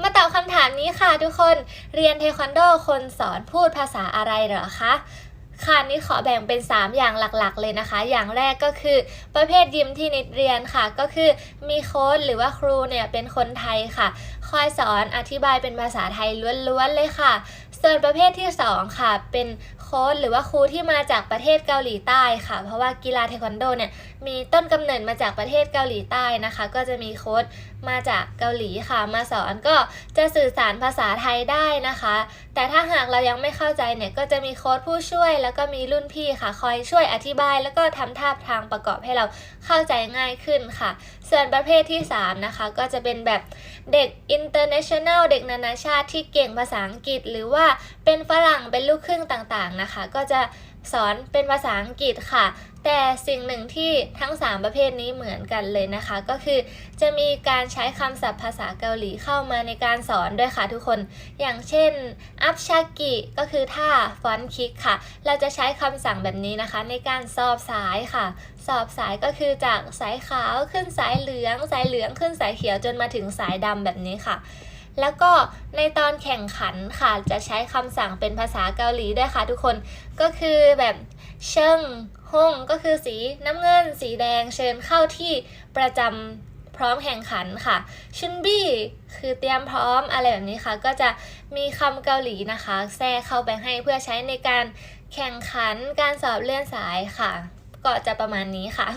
มาตอบคำถามนี้ค่ะทุกคน เรียนเทควันโดคนสอนพูดภาษาอะไรเหรอคะค่ะนี่ขอแบ่งเป็น 3 อย่างหลักๆ เลยนะคะ อย่างแรกก็คือประเภทยิมที่นิดเรียนค่ะ ก็คือมีโค้ดหรือว่าครูเนี่ยเป็นคนไทยค่ะ คอยสอนอธิบายเป็นภาษาไทยล้วนๆเลยค่ะ ส่วนประเภทที่ 2 ค่ะ เป็น ค้ชหรือว่าครูที่มาจากประเทศเกาหลีใต้ค่ะ เพราะว่ากีฬาเทควันโดเนี่ยมีต้นกำเนิดมาจากประเทศเกาหลีใต้นะคะ ก็จะมีโค้ชมาจากเกาหลีค่ะ มาสอนก็จะสื่อสารภาษาไทยได้นะคะ แต่ถ้าหากเรายังไม่เข้าใจเนี่ยก็จะมีโค้ชผู้ช่วย แล้วก็มีรุ่นพี่ค่ะ คอยช่วยอธิบาย แล้วก็ทำท่าทางประกอบให้เราเข้าใจง่ายขึ้นค่ะ ส่วนประเภทที่ 3 นะคะ ก็จะเป็นแบบเด็ก international เด็กนานาชาติที่เก่งภาษาอังกฤษ หรือว่าเป็นฝรั่งเป็นลูกครึ่งต่างๆนะคะ ก็จะสอนเป็นภาษาอังกฤษค่ะ แต่สิ่งหนึ่งที่ทั้ง 3 ประเภทนี้เหมือนกันเลยนะคะ ก็คือจะมีการใช้คำศัพท์ภาษาเกาหลีเข้ามาในการสอนด้วยค่ะทุกคน อย่างเช่นอัพชากิก็คือท่าฟอนคิกค่ะ เราจะใช้คำสั่งแบบนี้นะคะ ในการสอบสายค่ะ สอบสายก็คือจากสายขาวขึ้นสายเหลือง สายเหลืองขึ้นสายเขียวจนมาถึงสายดำแบบนี้ค่ะ แล้วก็ในตอนแข่งขันค่ะ จะใช้คำสั่งเป็นภาษาเกาหลีด้วยค่ะทุกคน ก็คือแบบเชิงฮงก็คือสีน้ำเงิน สีแดงเชิญเข้าที่ประจำพร้อมแข่งขันค่ะ ชุนบี้คือเตรียมพร้อมอะไรแบบนี้ค่ะ ก็จะมีคำเกาหลีนะคะ แทรกเข้าไปให้เพื่อใช้ในการแข่งขันการสอบเลื่อนสายค่ะ ก็จะประมาณนี้ค่ะ